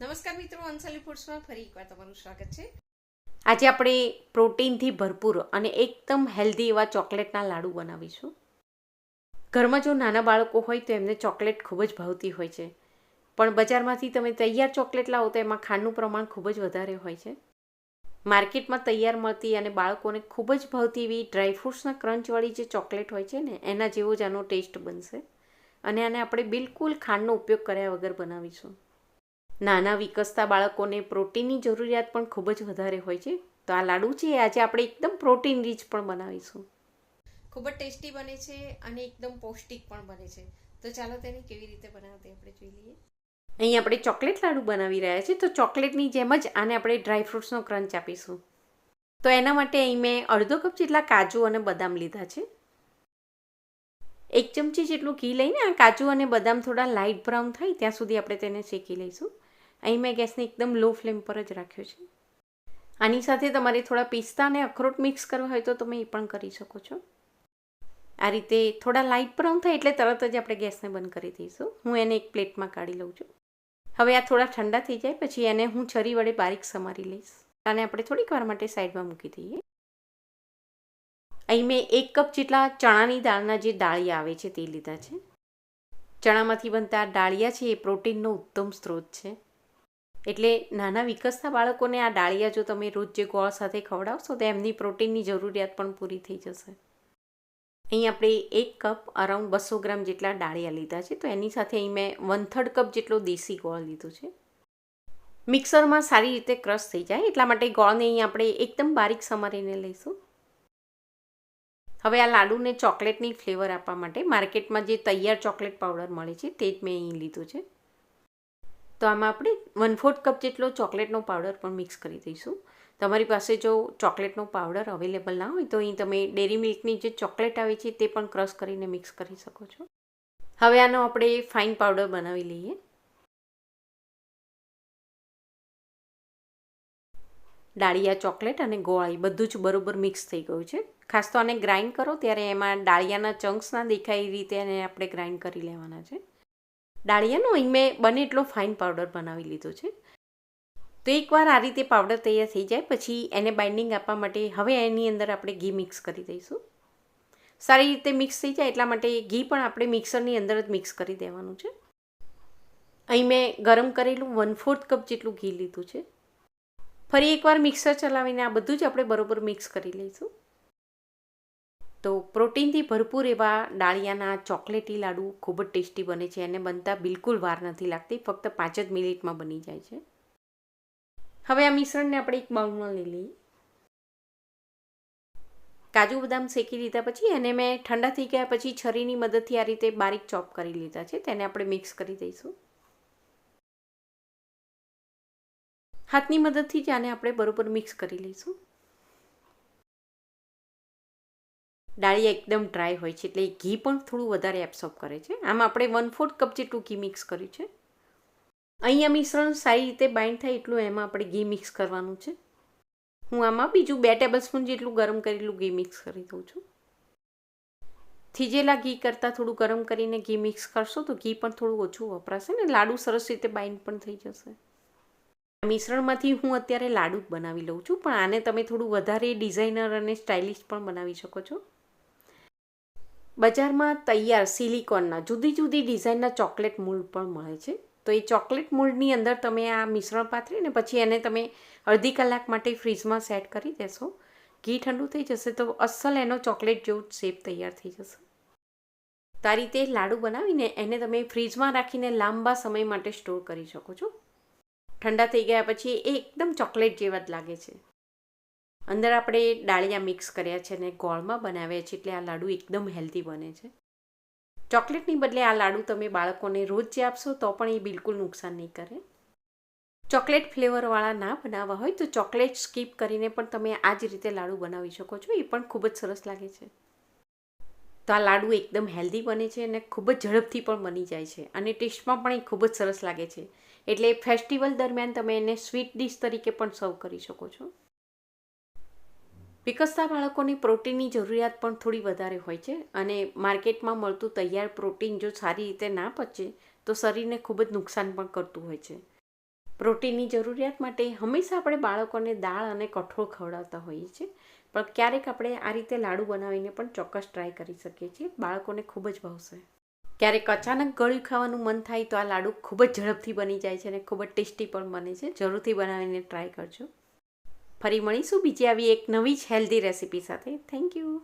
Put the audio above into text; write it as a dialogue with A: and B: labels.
A: નમસ્કાર મિત્રો અંસલી ફૂડ્સમાં ફરી એકવાર તમારું સ્વાગત છે.
B: આજે આપણે પ્રોટીનથી ભરપૂર અને એકદમ હેલ્ધી એવા ચોકલેટના લાડુ બનાવીશું. ઘરમાં જો નાના બાળકો હોય તો એમને ચોકલેટ ખૂબ જ ભાવતી હોય છે. પણ બજારમાંથી તમે તૈયાર ચોકલેટ લાવો તો એમાં ખાંડનું પ્રમાણ ખૂબ જ વધારે હોય છે. માર્કેટમાં તૈયાર મળતી અને બાળકોને ખૂબ જ ભાવતી એવી ડ્રાયફ્રૂટ્સના ક્રંચવાળી જે ચોકલેટ હોય છે ને, એના જેવો જ આનો ટેસ્ટ બનશે. અને આને આપણે બિલકુલ ખાંડનો ઉપયોગ કર્યા વગર બનાવીશું. નાના વિકસતા બાળકોને પ્રોટીનની જરૂરિયાત પણ ખૂબ જ વધારે હોય છે. તો આ લાડુ છે આજે આપણે એકદમ પ્રોટીન રીચ પણ બનાવીશું.
A: ખૂબ જ ટેસ્ટી બને છે અને એકદમ પૌષ્ટિક પણ બને છે. તો ચાલો તેને કેવી રીતે બનાવતી આપણે જોઈ લઈએ.
B: અહીં આપણે ચોકલેટ લાડુ બનાવી રહ્યા છીએ. તો ચોકલેટની જેમ જ આને આપણે ડ્રાયફ્રૂટ્સનો ક્રંચ આપીશું. તો એના માટે અહીં મેં અડધો કપ જેટલા કાજુ અને બદામ લીધા છે. એક ચમચી જેટલું ઘી લઈને આ કાજુ અને બદામ થોડા લાઇટ બ્રાઉન થાય ત્યાં સુધી આપણે તેને શેકી લઈશું. અહીં મેં ગેસને એકદમ લો ફ્લેમ પર જ રાખ્યો છે. આની સાથે તમારે થોડા પિસ્તા અને અખરોટ મિક્સ કરવા હોય તો તમે એ પણ કરી શકો છો. આ રીતે થોડા લાઇટ બ્રાઉન થાય એટલે તરત જ આપણે ગેસને બંધ કરી દઈશું. હું એને એક પ્લેટમાં કાઢી લઉં છું. હવે આ થોડા ઠંડા થઈ જાય પછી એને હું છરી વડે બારીક સમારી લઈશ. અને આપણે થોડીક વાર માટે સાઈડમાં મૂકી દઈએ. અહીં મેં એક કપ જેટલા ચણાની દાળના જે દાળિયા આવે છે તે લીધા છે. ચણામાંથી બનતા ડાળિયા છે એ પ્રોટીનનો ઉત્તમ સ્ત્રોત છે. એટલે નાના વિકસતા બાળકોને આ ડાળિયા જો તમે રોજ જે ગોળ સાથે ખવડાવશો, તો એમની પ્રોટીનની જરૂરિયાત પણ પૂરી થઈ જશે. અહીં આપણે એક કપ અરાઉન્ડ બસો ગ્રામ જેટલા ડાળિયા લીધા છે, તો એની સાથે અહીં મેં વન થર્ડ કપ જેટલો દેશી ગોળ લીધો છે. મિક્સરમાં સારી રીતે ક્રશ થઈ જાય, એટલા માટે ગોળને અહીં આપણે એકદમ બારીક સમારીને લઈશું. હવે આ લાડુને ચોકલેટની ફ્લેવર આપવા માટે માર્કેટમાં જે તૈયાર ચોકલેટ પાવડર મળે છે, તે જ મેં અહીં લીધું છે. તો આમાં આપણે વન ફોર્થ કપ જેટલો ચોકલેટનો પાવડર પણ મિક્સ કરી દઈશું. તમારી પાસે જો ચોકલેટનો પાવડર અવેલેબલ ના હોય તો અહીં તમે ડેરી મિલ્કની જે ચોકલેટ આવે છે તે પણ ક્રશ કરીને મિક્સ કરી શકો છો. હવે આનો આપણે ફાઇન પાવડર બનાવી લઈએ. ડાળિયા ચોકલેટ અને ગોળાઈ બધું જ બરોબર મિક્સ થઈ ગયું છે. ખાસ તો આને ગ્રાઇન્ડ કરો ત્યારે એમાં ડાળિયાના ચંક્સ ના દેખાય એ રીતે એને આપણે ગ્રાઇન્ડ કરી લેવાના છે. ડાળિયાનો અહીં મેં બને એટલો ફાઇન પાવડર બનાવી લીધો છે. તો એકવાર આ રીતે પાવડર તૈયાર થઈ જાય, પછી એને બાઇન્ડિંગ આપવા માટે હવે એની અંદર આપણે ઘી મિક્સ કરી દઈશું. સારી રીતે મિક્સ થઈ જાય એટલા માટે ઘી પણ આપણે મિક્સરની અંદર જ મિક્સ કરી દેવાનું છે. અહીં મેં ગરમ કરેલું વન ફોર્થ કપ જેટલું ઘી લીધું છે. ફરી એકવાર મિક્સર ચલાવીને આ બધું જ આપણે બરોબર મિક્સ કરી લઈશું. તો પ્રોટીનથી ભરપૂર એવા ડાળિયાના ચોકલેટી લાડુ ખૂબ જ ટેસ્ટી બને છે એને બનતા બિલકુલ વાર નથી લાગતી, ફક્ત પાંચ જ મિનિટમાં બની જાય છે. હવે આ મિશ્રણને આપણે એક બાઉલમાં લઈ લઈએ. કાજુ બદામ શેકી લીધા પછી એને મેં ઠંડા થઈ ગયા પછી છરીની મદદથી આ રીતે બારીક ચોપ કરી લીધા છે, તેને આપણે મિક્સ કરી દઈશું. હાથની મદદથી જ આને આપણે બરોબર મિક્સ કરી લઈશું. ડાળિયા એકદમ ડ્રાય હોય છે, એટલે ઘી પણ થોડું વધારે એબ્સોર્બ કરે છે. આમ આપણે વન ફોર્થ કપ જેટલું ઘી મિક્સ કર્યું છે. અહીંયા મિશ્રણ સારી રીતે બાઇન્ડ થાય એટલું એમાં આપણે ઘી મિક્સ કરવાનું છે. હું આમાં બીજું બે ટેબલ સ્પૂન જેટલું ગરમ કરેલું ઘી મિક્સ કરી દઉં છું. થીજેલા ઘી કરતાં થોડું ગરમ કરીને ઘી મિક્સ કરશો તો ઘી પણ થોડું ઓછું વપરાશે ને લાડુ સરસ રીતે બાઇન્ડ પણ થઈ જશે. મિશ્રણમાંથી હું અત્યારે લાડુ બનાવી લઉં છું, પણ આને તમે થોડું વધારે ડિઝાઇનર અને સ્ટાઇલિશ પણ બનાવી શકો છો. બજારમાં તૈયાર સિલિકોનના, જુદી જુદી ડિઝાઇનના ચોકલેટ મૂલ્ડ પણ મળે છે. તો એ ચોકલેટ મૂલ્ડની અંદર તમે આ મિશ્રણ પાથરીને પછી એને તમે અડધી કલાક માટે ફ્રીજમાં સેટ કરી દેશો. ઘી ઠંડુ થઈ જશે તો અસલ એનો ચોકલેટ જેવો શેપ તૈયાર થઈ જશે. તો આ રીતે લાડુ બનાવીને એને તમે ફ્રીજમાં રાખીને લાંબા સમય માટે સ્ટોર કરી શકો છો. ઠંડા થઈ ગયા પછી એ એકદમ ચોકલેટ જેવા જ લાગે છે. અંદર આપણે ડાળિયા મિક્સ કર્યા છે અને ગોળમાં બનાવ્યા છે એટલે આ લાડુ એકદમ હેલ્ધી બને છે. ચોકલેટની બદલે આ લાડુ તમે બાળકોને રોજ જે આપશો તો પણ એ બિલકુલ નુકસાન નહીં કરે. ચોકલેટ ફ્લેવરવાળા ના બનાવવા હોય તો ચોકલેટ સ્કીપ કરીને પણ તમે આ જ રીતે લાડુ બનાવી શકો છો, એ પણ ખૂબ જ સરસ લાગે છે. તો આ લાડુ એકદમ હેલ્ધી બને છે અને ખૂબ જ ઝડપથી પણ બની જાય છે અને ટેસ્ટમાં પણ એ ખૂબ જ સરસ લાગે છે. એટલે ફેસ્ટિવલ દરમિયાન તમે એને સ્વીટ ડીશ તરીકે પણ સર્વ કરી શકો છો. વિકસતા બાળકોની પ્રોટીનની જરૂરિયાત પણ થોડી વધારે હોય છે અને માર્કેટમાં મળતું તૈયાર પ્રોટીન જો સારી રીતે ના પચે, તો શરીરને ખૂબ જ નુકસાન પણ કરતું હોય છે. પ્રોટીનની જરૂરિયાત માટે હંમેશા આપણે બાળકોને દાળ અને કઠોળ ખવડાવતા હોઈએ છીએ, પણ ક્યારેક આપણે આ રીતે લાડુ બનાવીને પણ ચોક્કસ ટ્રાય કરી શકીએ છીએ. બાળકોને ખૂબ જ ભાવશે. ક્યારેક અચાનક ગળ્યું ખાવાનું મન થાય તો આ લાડુ ખૂબ જ ઝડપથી બની જાય છે અને ખૂબ જ ટેસ્ટી પણ બને છે. જરૂરથી બનાવીને ટ્રાય કરજો. ફરી મળીશું. બીજી આવી એક નવી જ હેલ્ધી રેસીપી સાથે. Thank you